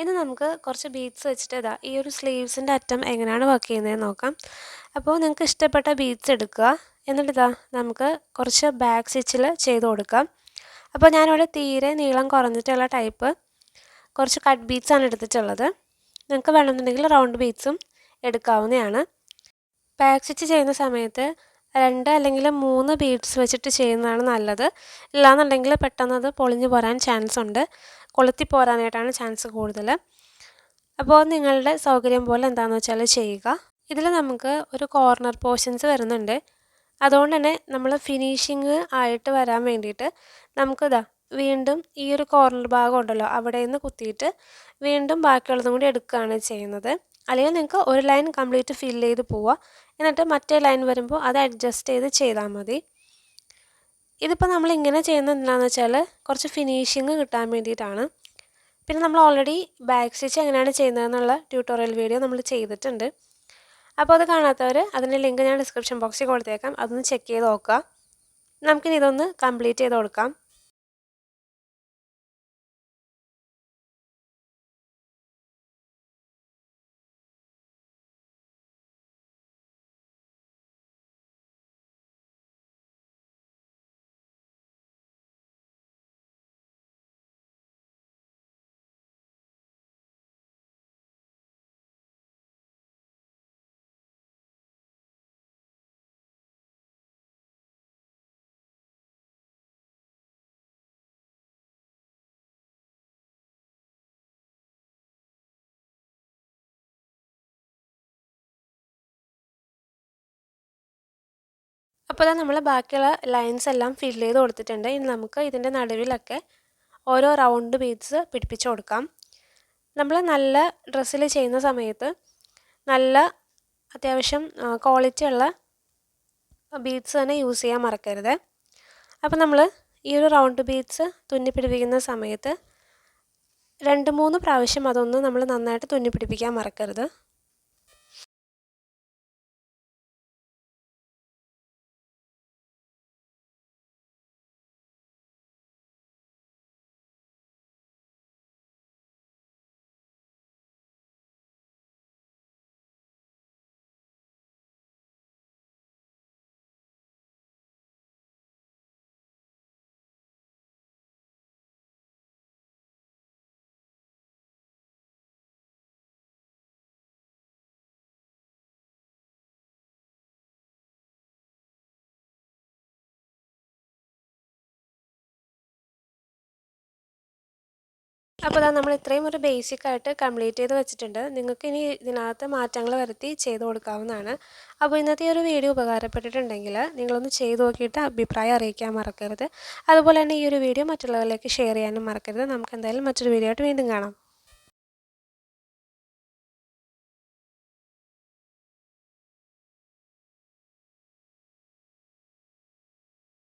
ഇനി നമുക്ക് കുറച്ച് ബീഡ്സ് വെച്ചിട്ട് ഇതാ ഈ ഒരു സ്ലീവ്സിന്റെ അറ്റം എങ്ങനെയാണ് വർക്ക് ചെയ്യുന്നതെന്ന് നോക്കാം. അപ്പോൾ നിങ്ങൾക്ക് ഇഷ്ടപ്പെട്ട ബീഡ്സ് എടുക്കുക. എന്നിട്ട് ഇതാ നമുക്ക് കുറച്ച് ബാക്ക് സ്റ്റിച്ചിൽ ചെയ്ത് കൊടുക്കാം. അപ്പോൾ ഞാനിവിടെ തീരെ നീളം കുറഞ്ഞിട്ടുള്ള ടൈപ്പ് കുറച്ച് കട്ട് ബീഡ്സ് ആണ് എടുത്തിട്ടുള്ളത്. നിങ്ങൾക്ക് വേണമെന്നുണ്ടെങ്കിൽ റൗണ്ട് ബീഡ്സും എടുക്കാവുന്നതാണ്. ബാക്ക് സ്റ്റിച്ച് ചെയ്യുന്ന സമയത്ത് രണ്ട് അല്ലെങ്കിൽ മൂന്ന് ബീഡ്സ് വെച്ചിട്ട് ചെയ്യുന്നതാണ് നല്ലത്. ഇല്ലാന്നുണ്ടെങ്കിൽ പെട്ടെന്ന് അത് പൊളിഞ്ഞു പോരാൻ ചാൻസ് ഉണ്ട്. കൊളുത്തി പോരാനായിട്ടാണ് ചാൻസ് കൂടുതൽ അപ്പോൾ നിങ്ങളുടെ സൗകര്യം പോലെ എന്താണെന്ന് വെച്ചാൽ ചെയ്യുക. ഇതിൽ നമുക്ക് ഒരു കോർണർ പോർഷൻസ് വരുന്നുണ്ട്. അതുകൊണ്ട് തന്നെ നമ്മൾ ഫിനിഷിങ് ആയിട്ട് വരാൻ വേണ്ടിയിട്ട് നമുക്കിതാ വീണ്ടും ഈ ഒരു കോർണർ ഭാഗം ഉണ്ടല്ലോ അവിടെ നിന്ന് കുത്തിയിട്ട് വീണ്ടും ബാക്കിയുള്ളതും കൂടി എടുക്കുകയാണ് ചെയ്യുന്നത്. അല്ലെങ്കിൽ നിങ്ങൾക്ക് ഒരു ലൈൻ കംപ്ലീറ്റ് ഫില്ല് ചെയ്ത് പോവുക എന്നിട്ട് മറ്റേ ലൈൻ വരുമ്പോൾ അത് അഡ്ജസ്റ്റ് ചെയ്ത് ചെയ്താൽ മതി. ഇതിപ്പോൾ നമ്മൾ ഇങ്ങനെ ചെയ്യുന്നത് എന്താണെന്ന് വെച്ചാൽ കുറച്ച് ഫിനിഷിങ് കിട്ടാൻ വേണ്ടിയിട്ടാണ്. പിന്നെ നമ്മൾ ഓൾറെഡി ബാക്ക് സ്റ്റിച്ച് എങ്ങനെയാണ് ചെയ്യുന്നതെന്നുള്ള ട്യൂട്ടോറിയൽ വീഡിയോ നമ്മൾ ചെയ്തിട്ടുണ്ട്. അപ്പോൾ അത് കാണാത്തവർ അതിന്റെ ലിങ്ക് ഞാൻ ഡിസ്ക്രിപ്ഷൻ ബോക്സിൽ കൊടുത്തേക്കാം. അതൊന്ന് ചെക്ക് ചെയ്ത് നോക്കുക. നമുക്കിനി ഇതൊന്ന് കംപ്ലീറ്റ് ചെയ്ത് കൊടുക്കാം. അപ്പോൾ നമ്മൾ ബാക്കിയുള്ള ലൈൻസ് എല്ലാം ഫിൽ ചെയ്ത് കൊടുത്തിട്ടുണ്ട്. ഇനി നമുക്ക് ഇതിന്റെ നടുവിലൊക്കെ ഓരോ റൗണ്ട് ബീഡ്സ് പിടിപ്പിച്ച് കൊടുക്കാം. നമ്മൾ നല്ല ഡ്രസ്സിൽ ചെയ്യുന്ന സമയത്ത് നല്ല അത്യാവശ്യം ക്വാളിറ്റി ഉള്ള ബീഡ്സ് തന്നെ യൂസ് ചെയ്യാൻ മറക്കരുത്. അപ്പോൾ നമ്മൾ ഈ ഒരു റൗണ്ട് ബീഡ്സ് തുന്നി പിടിപ്പിക്കുന്ന സമയത്ത് രണ്ട് മൂന്ന് പ്രാവശ്യം അതൊന്ന് നമ്മൾ നന്നായിട്ട് തുന്നി പിടിപ്പിക്കാൻ മറക്കരുത്. അപ്പോൾ അതാ നമ്മൾ ഇത്രയും ഒരു ബേസിക് ആയിട്ട് കംപ്ലീറ്റ് ചെയ്ത് വെച്ചിട്ടുണ്ട്. നിങ്ങൾക്ക് ഇനി ഇതിനകത്ത് മാറ്റങ്ങൾ വരുത്തി ചെയ്ത് കൊടുക്കാവുന്നതാണ്. അപ്പോൾ ഇന്നത്തെ ഒരു വീഡിയോ ഉപകാരപ്പെട്ടിട്ടുണ്ടെങ്കിൽ നിങ്ങളൊന്ന് ചെയ്ത് നോക്കിയിട്ട് അഭിപ്രായം അറിയിക്കാൻ മറക്കരുത്. അതുപോലെ തന്നെ ഈ ഒരു വീഡിയോ മറ്റുള്ളവരിലേക്ക് ഷെയർ ചെയ്യാനും മറക്കരുത്. നമുക്ക് എന്തായാലും മറ്റൊരു വീഡിയോ ആയിട്ട് വീണ്ടും കാണാം.